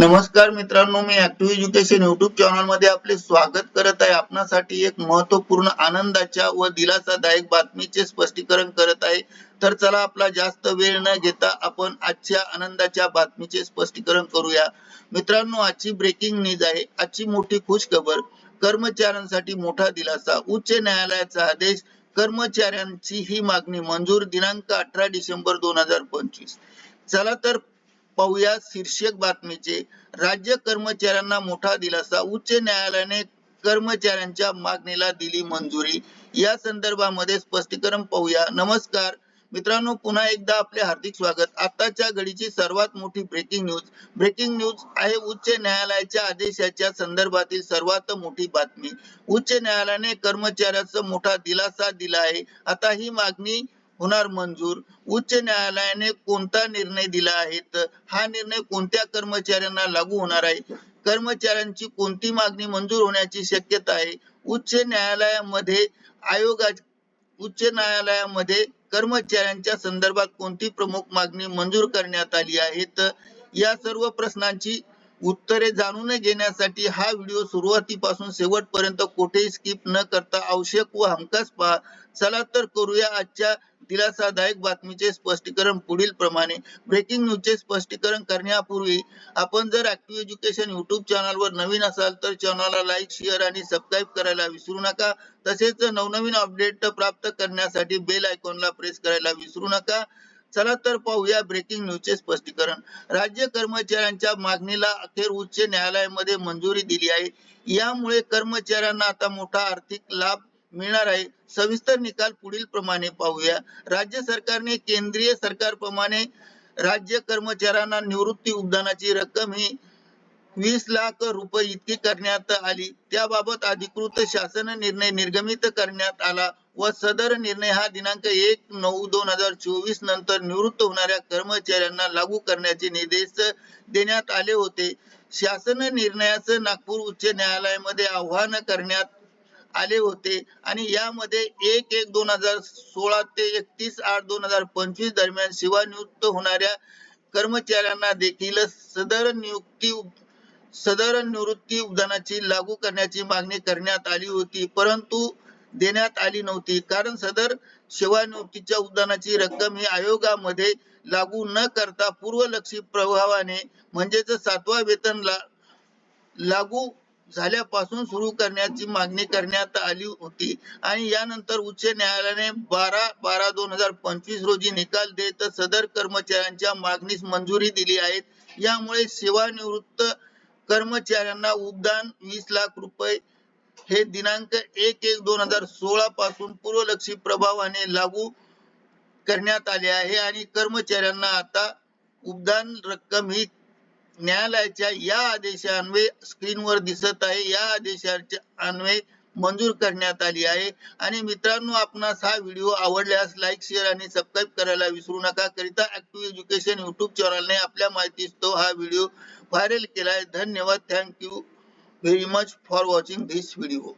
नमस्कार मित्रांनो मी ऍक्टिव्ह एज्युकेशन युट्यूब चॅनलमध्ये आपले स्वागत करत आहे. आपणासाठी एक महत्त्वपूर्ण आनंदाच्या व दिलासादायक बातमीचे स्पष्टीकरण करत आहे. तर चला आपला जास्त वेळ न घेता आपण आजच्या आनंदाच्या बातमीचे स्पष्टीकरण करूया. मित्रांनो आजची ब्रेकिंग न्यूज आहे. आजची मोठी खुश खबर कर्मचाऱ्यांसाठी मोठा दिलासा उच्च न्यायालयाचा आदेश कर्मचाऱ्यांची ही मागणी मंजूर दिनांक अठरा डिसेंबर दोन हजार पंचवीस. चला तर पाहूया शीर्षक बातमीचे. राज्य कर्मचाऱ्यांना मोठा दिलासा. उच्च न्यायालयाने कर्मचाऱ्यांच्या मागणीला दिली मंजुरी. या संदर्भामध्ये स्पष्टीकरण पाहूया. नमस्कार. मित्रांनो पुन्हा एकदा आपले हार्दिक स्वागत. आताच्या घडीची सर्वात मोठी ब्रेकिंग न्यूज ब्रेकिंग न्यूज आहे उच्च न्यायालयाच्या आदेशाच्या संदर्भातील सर्वात मोठी बातमी. उच्च न्यायालयाने कर्मचाऱ्याचा मोठा दिलासा दिला आहे. आता ही मागणी होणार मंजूर. उच्च न्यायालयाने कोणता निर्णय दिला आहे? हा निर्णय कोणत्या कर्मचाऱ्यांना लागू होणार आहे? कर्मचाऱ्यांची कोणती मागणी मंजूर होण्याची शक्यता आहे? उच्च न्यायालयामध्ये आयोगा उच्च न्यायालयामध्ये कर्मचाऱ्यांच्या संदर्भात कोणती प्रमुख मागणी मंजूर करण्यात आली आहे? या सर्व प्रश्नांची उत्तरे जाणून घेण्यासाठी हा व्हिडिओ सुरुवातीपासून शेवटपर्यंत कुठेही स्किप न करता आवश्यक व हमखास पहा. चला तर करूया आजच्या दिलासादायक बातमीचे स्पष्टीकरण पुढील प्रमाणे ब्रेकिंग न्यूजचे स्पष्टीकरण करण्यापूर्वी आपण जर ऍक्टिव्ह एज्युकेशन युट्यूब चॅनलवर नवीन असाल तर चॅनलला लाईक शेअर आणि सबस्क्राईब करायला विसरू नका. तसेच नवनवीन अपडेट प्राप्त करण्यासाठी बेल आयकॉनला प्रेस करायला विसरू नका. चला तर पाहूया ब्रेकिंग न्यूजचे स्पष्टीकरण. राज्य कर्मचाऱ्यांच्या मागणीला अखेर उच्च न्यायालयामध्ये मंजुरी दिली आहे. यामुळे कर्मचाऱ्यांना आता मोठा आर्थिक लाभ मिळणार आहे. सविस्तर निकाल पुढील प्रमाणे पाहूया. राज्य सरकारने केंद्रीय सरकारप्रमाणे राज्य कर्मचाऱ्यांना निवृत्ती उद्यानाची रक्कम ही वीस लाख रुपये इतकी करण्यात आली. त्याबाबत अधिकृत शासन निर्णय निर्गमित करण्यात आला व सदर निर्णय हा दिनांक एक नऊ दोन हजार चोवीस नंतर निवृत्त होणाऱ्या कर्मचाऱ्यांना लागू करण्याचे निर्देश देण्यात आले होते. शासन निर्णयाचं नागपूर उच्च न्यायालयामध्ये आव्हान करण्यात आले होते. आणि यामध्ये एक एक दोन हजार सोळा ते एकतीस आठ दोन हजार पंचवीस दरम्यान सेवानिवृत्त होणाऱ्या कर्मचाऱ्यांना देखील सदर नियुक्ती सदर निवृत्ती उद्यानाची लागू करण्याची मागणी करण्यात आली होती. परंतु देण्यात आली नव्हती. कारण सदर सेवानिवृत्तीच्या उद्यानाची रक्कम ही आयोगामध्ये लागू न करता पूर्वलक्षी प्रभावाने म्हणजेच सातवा वेतन ला लागू झाल्यापासून सुरू करण्याची मागणी करण्यात आली होती. आणि यानंतर उच्च न्यायालयाने बारा बारा दोन हजार पंचवीस रोजी निकाल देत सदर कर्मचाऱ्यांच्या मागणीस मंजुरी दिली आहे. यामुळे सेवानिवृत्त कर्मचाऱ्यांना उद्दान वीस लाख रुपये हे दिनांक एक एक दोन हजार सोळा पासून पूर्वलक्षी प्रभावाने लागू करण्यात आले आहे. आणि कर्मचाऱ्यांना आता उद्दान रक्कम ही न्यायालयाच्या या आदेशान्वये स्क्रीनवर दिसत आहे. या आदेशाच्या अन्वये मंजूर करण्यात आली आहे. आणि मित्रांनो आपणास हा व्हिडिओ आवडल्यास लाईक शेअर आणि सबस्क्राईब करायला विसरू नका. करिता ऍक्टिव्ह एज्युकेशन युट्यूब चॅनलने आपल्या माहितीस तो हा व्हिडिओ व्हायरल केला आहे. धन्यवाद. Thank you very much for watching this video